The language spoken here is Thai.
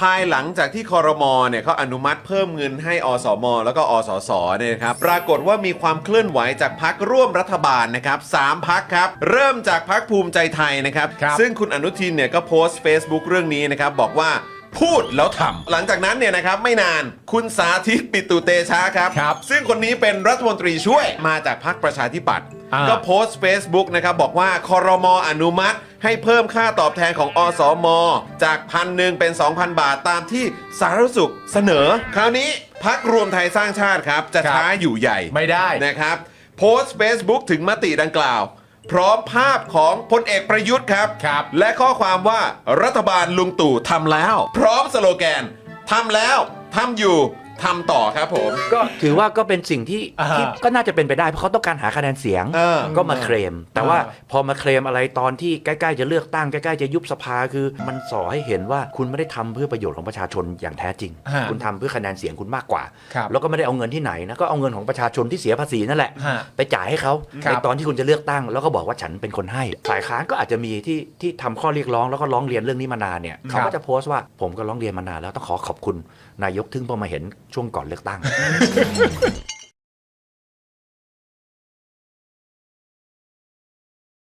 ภายหลังจากที่คอรมอเนี่ยเขาอนุมัติเพิ่มเงินให้อสม แล้วก็อสสเนี่ยนะครับปรากฏว่ามีความเคลื่อนไหวจากพักร่วมรัฐบาลนะครับสามพักครับเริ่มจากพักภูมิใจไทยนะครับ ครับ ซึ่งคุณอนุทินเนี่ยก็โพสต์ Facebook เรื่องนี้นะครับบอกว่าพูดแล้วทำหลังจากนั้นเนี่ยนะครับไม่นานคุณสาธิตปิตุเตชะครับ ครับ ซึ่งคนนี้เป็นรัฐมนตรีช่วยมาจากพรรคประชาธิปัตย์ อ่า ก็โพสต์ Facebook นะครับ บอกว่าคอรมออนุมัติ ให้เพิ่มค่าตอบแทนของอสม จากพันหนึ่งเป็น 2,000 บาทตามที่สาธารณสุขเสนอ คราวนี้พักรวมไทยสร้างชาติครับ จะครับช้าอยู่ใหญ่ ไม่ได้ นะครับโพสต์ Facebook ถึงมติดังกล่าว พร้อมภาพของพลเอกประยุทธ์ครับ ครับ และข้อความว่ารัฐบาลลุงตู่ทำแล้ว พร้อมสโลแกนทำแล้วทำอยู่ ทำต่อครับผม ก็ถือว่าก็เป็นสิ่งที่อ่าที่ก็น่าจะเป็นไปได้เพราะเขาต้องการหาคะแนนเสียงเออก็มาเคลม แต่ว่าอ่าพอมาเคลมอะไรตอนที่ใกล้ๆจะเลือกตั้งใกล้ๆจะยุบสภาคือ มันส่อให้เห็นว่าคุณไม่ได้ทำเพื่อประโยชน์ของประชาชนอย่างแท้จริง ฮะคุณทำเพื่อคะแนนเสียงคุณมากกว่า ครับ แล้วก็ไม่ได้เอาเงินที่ไหนนะก็เอาเงินของประชาชนที่เสียภาษีนั่นแหละ ฮะ ไปจ่ายให้เขาครับในตอนที่คุณจะเลือกตั้ง แล้วก็บอกว่าฉันเป็นคนให้ฝ่ายค้านก็อาจจะมีที่ที่ทำข้อเรียกร้องแล้วก็ร้องเรียนเรื่องนี้มานานเนี่ยครับ เขาก็จะโพสต์ว่าผมก็ร้องเรียนมานานแล้วต้องขอขอบคุณนายกทึ่งพอมาเห็นช่วงก่อนเลือกตั้ง